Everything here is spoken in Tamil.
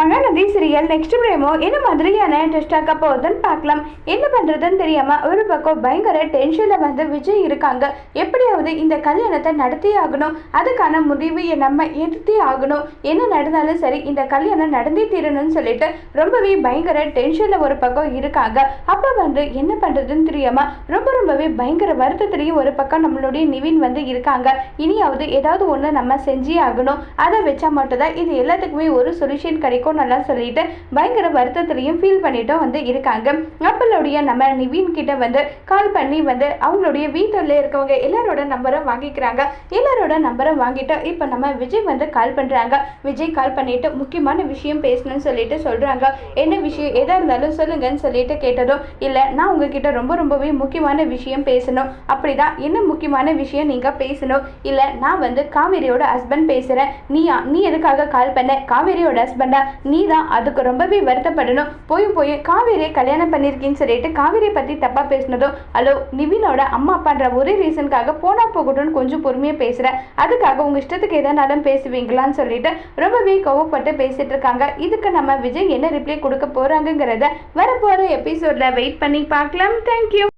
மகாநதி சீரியல் நெக்ஸ்ட் பிரேமோ என்ன மாதிரியான ட்விஸ்ட் ஆக்க போகுதுன்னு பார்க்கலாம். என்ன பண்ணுறதுன்னு தெரியாமல் ஒரு பக்கம் பயங்கர டென்ஷனில் வந்து விஜய் இருக்காங்க. எப்படியாவது இந்த கல்யாணத்தை நடத்தி ஆகணும். அதுக்கான முடிவு நம்ம எடுத்தே ஆகணும். என்ன நடந்தாலும் சரி இந்த கல்யாணம் நடந்தே தீரணும்னு சொல்லிட்டு ரொம்பவே பயங்கர டென்ஷனில் ஒரு பக்கம் இருக்காங்க. அப்போ வந்து என்ன பண்ணுறதுன்னு தெரியாமல் ரொம்ப ரொம்பவே பயங்கர வருத்தத்திலையும் ஒரு பக்கம் நம்மளுடைய நிவின் வந்து இருக்காங்க. இனியாவது ஏதாவது ஒன்று நம்ம செஞ்சே ஆகணும். அதை வச்சா மட்டும்தான் இது எல்லாத்துக்குமே ஒரு சொல்யூஷன் கிடைக்கும். நல்லா சொல்லிட்டு பயங்கர வருத்தத்திலையும் ஃபீல் பண்ணிட்டும் வந்து இருக்காங்க. அப்பளுடைய நம்ம நிவின் கிட்ட வந்து கால் பண்ணி வந்து அவங்களுடைய வீட்டில் இருக்கவங்க எல்லாரோட நம்பரும் வாங்கிக்கிறாங்க. எல்லாரோட நம்பரும் வாங்கிட்டு இப்போ நம்ம விஜய் வந்து கால் பண்ணுறாங்க விஜய் கால் பண்ணிட்டு முக்கியமான விஷயம் பேசணும்னு சொல்லிட்டு சொல்கிறாங்க என்ன விஷயம் எதாக இருந்தாலும் சொல்லுங்கன்னு சொல்லிட்டு கேட்டதும் இல்லை நான் உங்ககிட்ட ரொம்ப ரொம்பவே முக்கியமான விஷயம் பேசணும். அப்படிதான் என்ன முக்கியமான விஷயம் நீங்கள் பேசணும்? இல்லை நான் வந்து காவேரியோட ஹஸ்பண்ட் பேசுகிறேன் நீயா நீ எதுக்காக கால் பண்ண? காவேரியோட ஹஸ்பண்டா நீ தான் அதுக்கு ரொம்பவே வருத்தப்படணும். போய் போய் காவேரியை கல்யாணம் பண்ணியிருக்கீன்னு சொல்லிட்டு காவேரியை பற்றி தப்பாக பேசினதும் ஹலோ நிவினோட அம்மா அப்பான்ற ஒரே ரீசனுக்காக போனா போகட்டும்னு கொஞ்சம் பொறுமையாக பேசுகிறேன் அதுக்காக உங்கள் இஷ்டத்துக்கு எதனாலும் பேசுவீங்களான்னு சொல்லிட்டு ரொம்பவே கோவப்பட்டு பேசிட்டு இருக்காங்க. இதுக்கு நம்ம விஜய் என்ன ரிப்ளை கொடுக்க போகிறாங்கங்கிறத வரப்போகிற எபிசோடில் வெயிட் பண்ணி பார்க்கலாம். தேங்க்யூ